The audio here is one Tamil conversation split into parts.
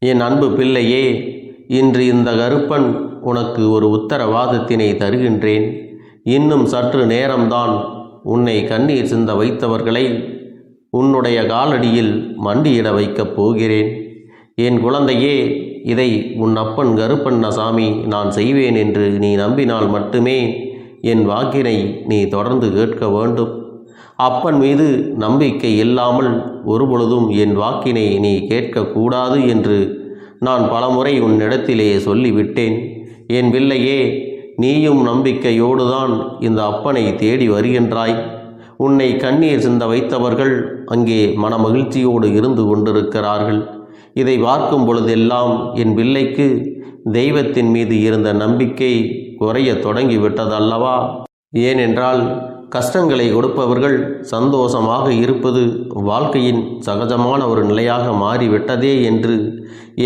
என் அன்பு பிள்ளையே இன்று இந்த கருப்பன் உனக்கு ஒரு உத்தரவாதத்தினை தருகின்றேன். இன்னும் சற்று நேரம்தான் உன்னை கண்ணீர் சிந்த வைத்தவர்களை உன்னுடைய காலடியில் மண்டியிட வைக்கப் போகிறேன். என் குழந்தையே இதை உன் அப்பன் கருப்பண்ணசாமி நான் செய்வேன் என்று நீ நம்பினால் மட்டுமே என் வாக்கினை நீ தொடர்ந்து கேட்க வேண்டும். அப்பன் மீது நம்பிக்கை இல்லாமல் ஒருபொழுதும் என் வாக்கினை நீ கேட்கக்கூடாது என்று நான் பலமுறை உன்னிடத்திலே சொல்லிவிட்டேன். என் பிள்ளையே நீயும் நம்பிக்கையோடுதான் இந்த அப்பனை தேடி வருகின்றாய். உன்னை கண்ணீர் சிந்த வைத்தவர்கள் அங்கே மனமகிழ்ச்சியோடு இருந்து கொண்டிருக்கிறார்கள். இதை பார்க்கும் பொழுதெல்லாம் என் பிள்ளைக்கு தெய்வத்தின் மீது இருந்த நம்பிக்கை குறைய தொடங்கிவிட்டதல்லவா? ஏனென்றால் கஷ்டங்களை கொடுப்பவர்கள் சந்தோஷமாக இருப்பது வாழ்க்கையின் சகஜமான ஒரு நிலையாக மாறிவிட்டதே என்று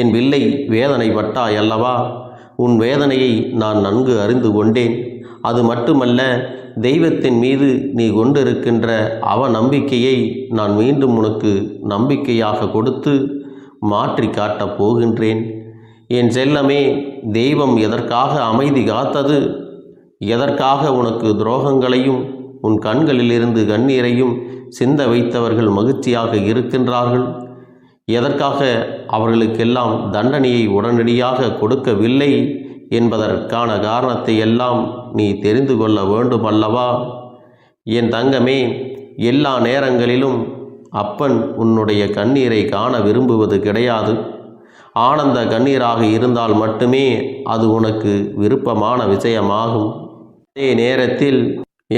என் வில்லை வேதனைப்பட்டாய் அல்லவா உன் வேதனையை நான் நன்கு அறிந்து கொண்டேன். அது மட்டுமல்ல தெய்வத்தின் மீது நீ கொண்டிருக்கின்ற அவ நம்பிக்கையை நான் மீண்டும் உனக்கு நம்பிக்கையாக கொடுத்து மாற்றி காட்டப் போகின்றேன். என் செல்லமே தெய்வம் எதற்காக அமைதி காத்தது? எதற்காக உனக்கு துரோகங்களையும் உன் கண்களிலிருந்து கண்ணீரையும் சிந்த வைத்தவர்கள் மகிழ்ச்சியாக இருக்கின்றார்கள். எதற்காக அவர்களுக்கெல்லாம் தண்டனையை உடனடியாக கொடுக்கவில்லை என்பதற்கான காரணத்தை எல்லாம் நீ தெரிந்து கொள்ள வேண்டும் அல்லவா என் தங்கமே எல்லா நேரங்களிலும் அப்பன் உன்னுடைய கண்ணீரை காண விரும்புவது கிடையாது. ஆனந்த கண்ணீராக இருந்தால் மட்டுமே அது உனக்கு விருப்பமான விஷயமாகும். அதே நேரத்தில்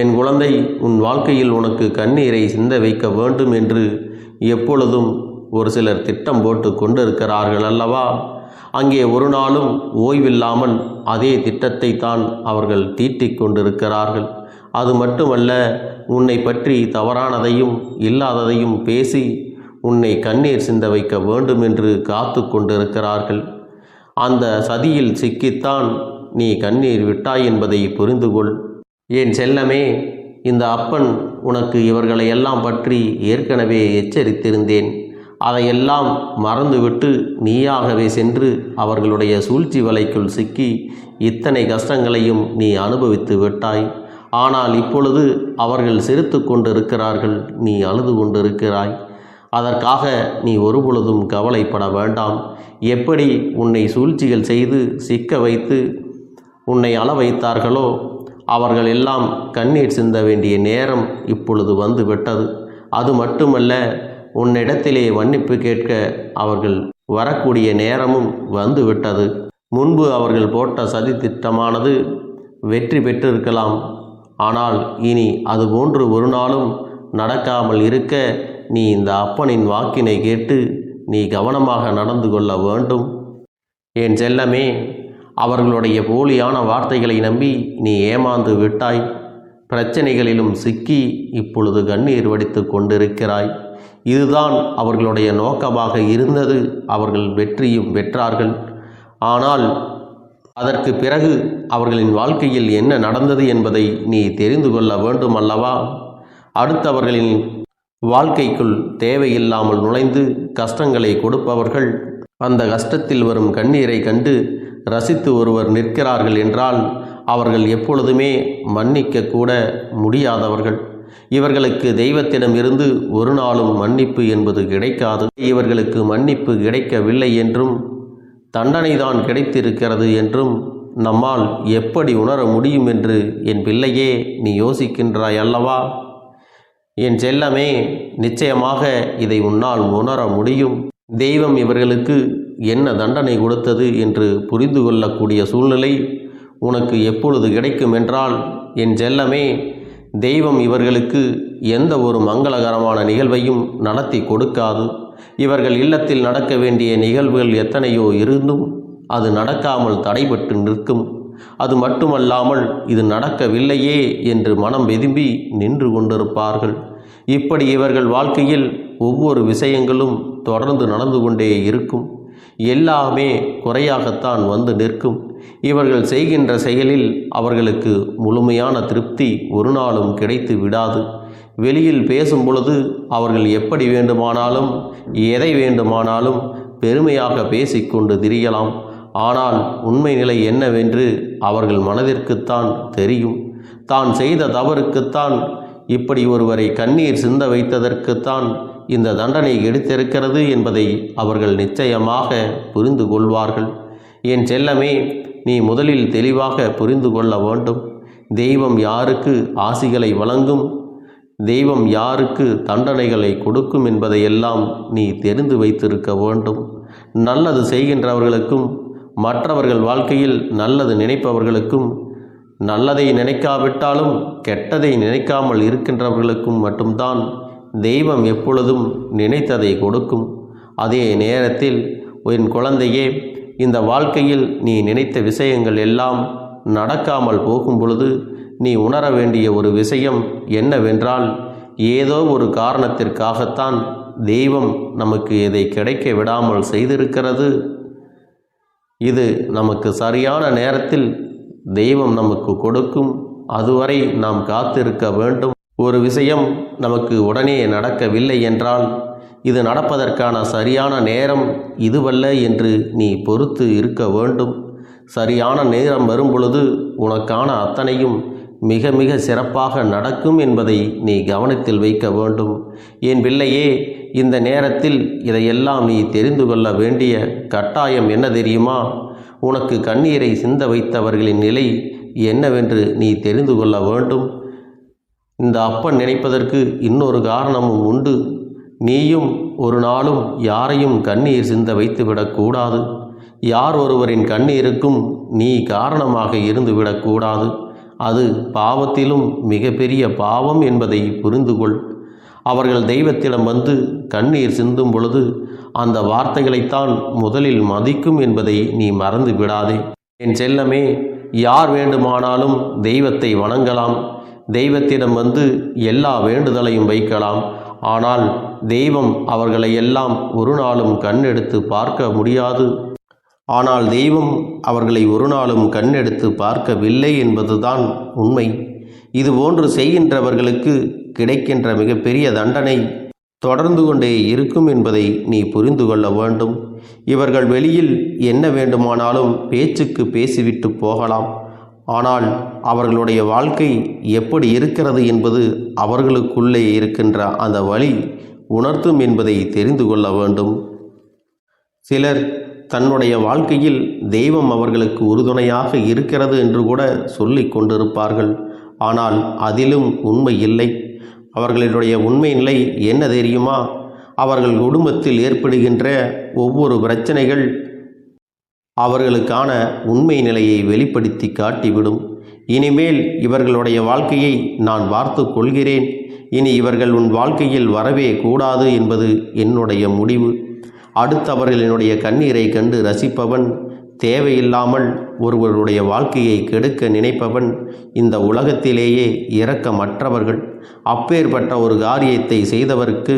என் குழந்தை உன் வாழ்க்கையில் உனக்கு கண்ணீரை சிந்த வைக்க வேண்டும் என்று எப்பொழுதும் ஒரு சிலர் திட்டம் போட்டு கொண்டிருக்கிறார்கள் அல்லவா? அங்கே ஒரு நாளும் ஓய்வில்லாமல் அதே திட்டத்தை தான் அவர்கள் தீட்டிக் கொண்டிருக்கிறார்கள். அது மட்டுமல்ல உன்னை பற்றி தவறானதையும் இல்லாததையும் பேசி உன்னை கண்ணீர் சிந்த வைக்க வேண்டும் என்று காத்து கொண்டிருக்கிறார்கள். அந்த சதியில் சிக்கித்தான் நீ கண்ணீர் விட்டாய் என்பதை புரிந்து கொள் என் செல்லமே இந்த அப்பன் உனக்கு இவர்களை எல்லாம் பற்றி ஏற்கனவே எச்சரித்திருந்தேன். அதையெல்லாம் மறந்துவிட்டு நீயாகவே சென்று அவர்களுடைய சூழ்ச்சி வலைக்குள் சிக்கி இத்தனை கஷ்டங்களையும் நீ அனுபவித்து விட்டாய். ஆனால் இப்பொழுது அவர்கள் சிரித்து கொண்டிருக்கிறார்கள் நீ அழுது கொண்டிருக்கிறாய். அதற்காக நீ ஒருபொழுதும் கவலைப்பட வேண்டாம். எப்படி உன்னை சூழ்ச்சிகள் செய்து சிக்க வைத்து உன்னை அள வைத்தார்களோ அவர்கள் எல்லாம் கண்ணீர் சிந்த வேண்டிய நேரம் இப்பொழுது வந்து விட்டது. அது மட்டுமல்ல உன்னிடத்திலே மன்னிப்பு கேட்க அவர்கள் வரக்கூடிய நேரமும் வந்து விட்டது. முன்பு அவர்கள் போட்ட சதி திட்டமானது வெற்றி பெற்றிருக்கலாம். ஆனால் இனி அதுபோன்று ஒரு நாளும் நடக்காமல் இருக்க நீ இந்த அப்பனின் வாக்கினை கேட்டு நீ கவனமாக நடந்து கொள்ள வேண்டும். என் செல்லமே அவர்களுடைய போலியான வார்த்தைகளை நம்பி நீ ஏமாந்து விட்டாய். பிரச்சனைகளிலும் சிக்கி இப்பொழுது கண்ணீர் வடித்து கொண்டிருக்கிறாய். இதுதான் அவர்களுடைய நோக்கமாக இருந்தது. அவர்கள் வெற்றியும் பெற்றார்கள். ஆனால் அதற்கு பிறகு அவர்களின் வாழ்க்கையில் என்ன நடந்தது என்பதை நீ தெரிந்து கொள்ள வேண்டும் அல்லவா அடுத்தவர்களின் வாழ்க்கைக்குள் தேவையில்லாமல் நுழைந்து கஷ்டங்களை கொடுப்பவர்கள் அந்த கஷ்டத்தில் வரும் கண்ணீரை கண்டு ரசித்து ஒருவர் நிற்கிறார்கள் என்றால் அவர்கள் எப்பொழுதுமே மன்னிக்க கூட முடியாதவர்கள். இவர்களுக்கு தெய்வத்திடம் இருந்து ஒரு நாளும் மன்னிப்பு என்பது கிடைக்காது. இவர்களுக்கு மன்னிப்பு கிடைக்கவில்லை என்றும் தண்டனைதான் கிடைத்திருக்கிறது என்றும் நம்மால் எப்படி உணர முடியும் என்று என் பிள்ளையே நீ யோசிக்கின்றாய் அல்லவா? என் செல்லமே நிச்சயமாக இதை உன்னால் உணர முடியும். தெய்வம் இவர்களுக்கு என்ன தண்டனை கொடுத்தது என்று புரிந்து கொள்ளக்கூடிய சூழ்நிலை உனக்கு எப்பொழுது கிடைக்கும் என்றால் என் செல்லமே தெய்வம் இவர்களுக்கு எந்த ஒரு மங்களகரமான நிகழ்வையும் நடத்தி கொடுக்காது. இவர்கள் இல்லத்தில் நடக்க வேண்டிய நிகழ்வுகள் எத்தனையோ இருந்தும் அது நடக்காமல் தடைபட்டு நிற்கும். அது மட்டுமல்லாமல் இது நடக்கவில்லையே என்று மனம் வெதும்பி நின்று கொண்டிருப்பார்கள். இப்படி இவர்கள் வாழ்க்கையில் ஒவ்வொரு விஷயங்களும் தொடர்ந்து நடந்து கொண்டே இருக்கும். எல்லாமே குறையாகத்தான் வந்து நிற்கும். இவர்கள் செய்கின்ற செயலில் அவர்களுக்கு முழுமையான திருப்தி ஒரு நாளும் கிடைத்து விடாது. வெளியில் பேசும் பொழுது அவர்கள் எப்படி வேண்டுமானாலும் எதை வேண்டுமானாலும் பெருமையாக பேசிக்கொண்டு திரியலாம். ஆனால் உண்மை நிலை என்னவென்று அவர்கள் மனதிற்குத்தான் தெரியும். தான் செய்த தவறுக்குத்தான் இப்படி ஒருவரை கண்ணீர் சிந்த வைத்ததற்குத்தான் இந்த தண்டனை எடுத்திருக்கிறது என்பதை அவர்கள் நிச்சயமாக புரிந்து கொள்வார்கள். என் செல்லமே நீ முதலில் தெளிவாக புரிந்து கொள்ள வேண்டும். தெய்வம் யாருக்கு ஆசிகளை வழங்கும்? தெய்வம் யாருக்கு தண்டனைகளை கொடுக்கும் என்பதையெல்லாம் நீ தெரிந்து வைத்திருக்க வேண்டும். நல்லது செய்கின்றவர்களுக்கும் மற்றவர்கள் வாழ்க்கையில் நல்லது நினைப்பவர்களுக்கும் நல்லதை நினைக்காவிட்டாலும் கெட்டதை நினைக்காமல் இருக்கின்றவர்களுக்கும் மட்டும்தான் தெய்வம் எப்பொழுதும் நினைத்ததை கொடுக்கும். அதே நேரத்தில் என் குழந்தையே இந்த வாழ்க்கையில் நீ நினைத்த விஷயங்கள் எல்லாம் நடக்காமல் போகும் பொழுது நீ உணர வேண்டிய ஒரு விஷயம் என்னவென்றால் ஏதோ ஒரு காரணத்திற்காகத்தான் தெய்வம் நமக்கு இதை கிடைக்க விடாமல் செய்திருக்கிறது. இது நமக்கு சரியான நேரத்தில் தெய்வம் நமக்கு கொடுக்கும். அதுவரை நாம் காத்திருக்க வேண்டும். ஒரு விஷயம் நமக்கு உடனே நடக்கவில்லை என்றால் இது நடப்பதற்கான சரியான நேரம் இதுவல்ல என்று நீ பொறுத்து இருக்க வேண்டும். சரியான நேரம் வரும்பொழுது உனக்கான அத்தனையும் மிக மிக சிறப்பாக நடக்கும் என்பதை நீ கவனத்தில் வைக்க வேண்டும். என் பிள்ளையே இந்த நேரத்தில் இதையெல்லாம் நீ தெரிந்து கொள்ள வேண்டிய கட்டாயம் என்ன தெரியுமா? உனக்கு கண்ணீரை சிந்த வைத்தவர்களின் நிலை என்னவென்று நீ தெரிந்து கொள்ள வேண்டும். இந்த அப்பன் நினைப்பதற்கு இன்னொரு காரணமும் உண்டு. நீயும் ஒரு நாளும் யாரையும் கண்ணீர் சிந்த வைத்துவிடக்கூடாது யார் ஒருவரின் கண்ணீருக்கும் நீ காரணமாக இருந்துவிடக்கூடாது அது பாவத்திலும் மிகப்பெரிய பாவம் என்பதை புரிந்து கொள் அவர்கள் தெய்வத்திடம் வந்து கண்ணீர் சிந்தும் பொழுது அந்த வார்த்தைகளைத்தான் முதலில் மதிக்கும் என்பதை நீ மறந்து விடாதே. என் செல்லமே யார் வேண்டுமானாலும் தெய்வத்தை வணங்கலாம். தெய்வத்திடம் வந்து எல்லா வேண்டுதலையும் வைக்கலாம். ஆனால் தெய்வம் அவர்களை எல்லாம் ஒரு நாளும் கண்ணெடுத்து பார்க்க முடியாது. ஆனால் தெய்வம் அவர்களை ஒரு நாளும் கண்ணெடுத்து பார்க்கவில்லை என்பதுதான் உண்மை. இதுபோன்று செய்கின்றவர்களுக்கு கிடைக்கின்ற மிகப்பெரிய தண்டனை தொடர்ந்து கொண்டே இருக்கும் என்பதை நீ புரிந்து கொள்ள வேண்டும். இவர்கள் வெளியில் என்ன வேண்டுமானாலும் பேச்சுக்கு பேசிவிட்டு போகலாம். ஆனால் அவர்களுடைய வாழ்க்கை எப்படி இருக்கிறது என்பது அவர்களுக்குள்ளே இருக்கின்ற அந்த வழி உணர்த்தும் என்பதை தெரிந்து கொள்ள வேண்டும். சிலர் தன்னுடைய வாழ்க்கையில் தெய்வம் அவர்களுக்கு உறுதுணையாக இருக்கிறது என்று கூட சொல்லிக் கொண்டிருப்பார்கள். ஆனால் அதிலும் உண்மை இல்லை. அவர்களுடைய உண்மை நிலை என்ன தெரியுமா? அவர்கள் குடும்பத்தில் ஏற்படுகின்ற ஒவ்வொரு பிரச்சனைகள் அவர்களுக்கான உண்மை நிலையை வெளிப்படுத்தி காட்டிவிடும். இனிமேல் இவர்களுடைய வாழ்க்கையை நான் பார்த்து கொள்கிறேன். இனி இவர்கள் உன் வாழ்க்கையில் வரவே கூடாது என்பது என்னுடைய முடிவு. அடுத்தவர்களினுடைய கண்ணீரை கண்டு ரசிப்பவன் தேவையில்லாமல் ஒருவருடைய வாழ்க்கையை கெடுக்க நினைப்பவன் இந்த உலகத்திலேயே இரக்கமற்றவர்கள். அப்பேற்பட்ட ஒரு காரியத்தை செய்தவருக்கு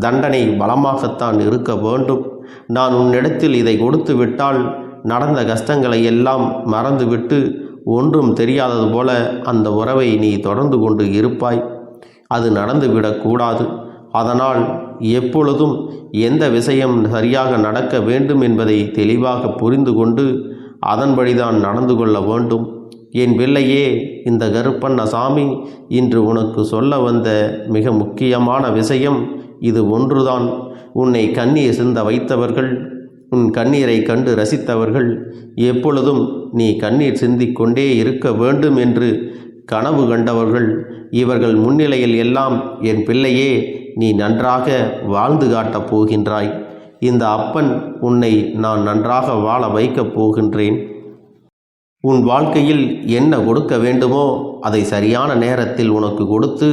தண்டனை பலமாகத்தான் இருக்க வேண்டும். நான் உன்னிடத்தில் இதை கொடுத்து விட்டால் நடந்த கஷ்டங்களை எல்லாம் மறந்துவிட்டு ஒன்றும் தெரியாதது போல அந்த உறவை நீ தொடர்ந்து கொண்டு இருப்பாய். அது நடந்துவிடக்கூடாது அதனால் எப்பொழுதும் எந்த விஷயம் சரியாக நடக்க வேண்டும் என்பதை தெளிவாக புரிந்து கொண்டு அதன்படிதான் நடந்து கொள்ள வேண்டும். என் பிள்ளையே இந்த கருப்பண்ண சாமி இன்று உனக்கு சொல்ல வந்த மிக முக்கியமான விஷயம் இது ஒன்றுதான். உன்னை கண்ணீர் சிந்த வைத்தவர்கள் உன் கண்ணீரை கண்டு ரசித்தவர்கள் எப்பொழுதும் நீ கண்ணீர் சிந்திக்கொண்டே இருக்க வேண்டும் என்று கனவு கண்டவர்கள் இவர்கள் முன்னிலையில் எல்லாம் என் பிள்ளையே நீ நன்றாக வாழ்ந்து காட்டப் போகின்றாய். இந்த அப்பன் உன்னை நான் நன்றாக வாழ வைக்கப் போகின்றேன். உன் வாழ்க்கையில் என்ன கொடுக்க வேண்டுமோ அதை சரியான நேரத்தில் உனக்கு கொடுத்து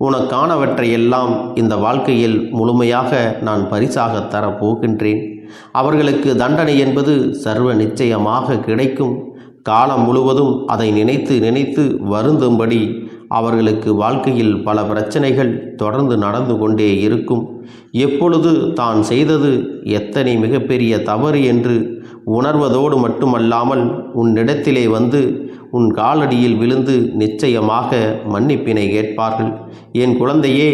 உனக்கானவற்றையெல்லாம் இந்த வாழ்க்கையில் முழுமையாக நான் பரிசாக தரப் போகின்றேன். அவர்களுக்கு தண்டனை என்பது சர்வ நிச்சயமாக கிடைக்கும். காலம் முழுவதும் அதை நினைத்து நினைத்து வருந்தும்படி அவர்களுக்கு வாழ்க்கையில் பல பிரச்சனைகள் தொடர்ந்து நடந்து கொண்டே இருக்கும். எப்பொழுது தான் செய்தது எத்தனை மிகப்பெரிய தவறு என்று உணர்வதோடு மட்டுமல்லாமல் உன்னிடத்திலே வந்து உன் காலடியில் விழுந்து நிச்சயமாக மன்னிப்பினை கேட்பார்கள். என் குழந்தையே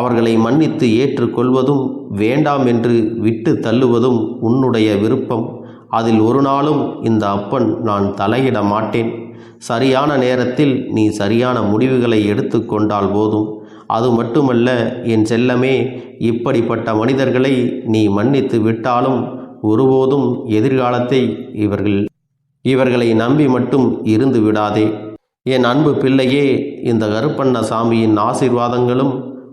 அவர்களை மன்னித்து ஏற்றுக்கொள்வதும் வேண்டாம் என்று விட்டு தள்ளுவதும் உன்னுடைய விருப்பம். அதில் ஒரு நாளும் இந்த அப்பன் நான் தலையிட மாட்டேன். சரியான நேரத்தில் நீ சரியான முடிவுகளை எடுத்துக்கொண்டால் போதும். அது மட்டுமல்ல என் செல்லமே இப்படிப்பட்ட மனிதர்களை நீ மன்னித்து விட்டாலும் ஒருபோதும் எதிர்காலத்தை இவர்கள் இவர்களை நம்பி மட்டும் இருந்து விடாதே. என் அன்பு பிள்ளையே இந்த கருப்பண்ண சாமியின் ஆசீர்வாதங்களும்